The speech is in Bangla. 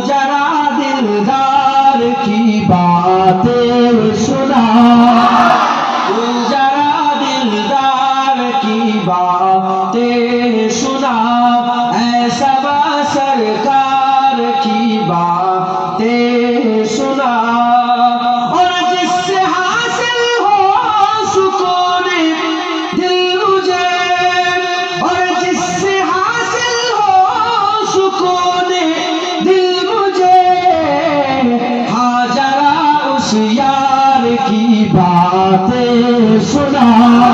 যারা দিলদার কি বাতে শোনা। যারা দিলদার কি বাতে শোনা। আশিয়ার কি বাতে শোনা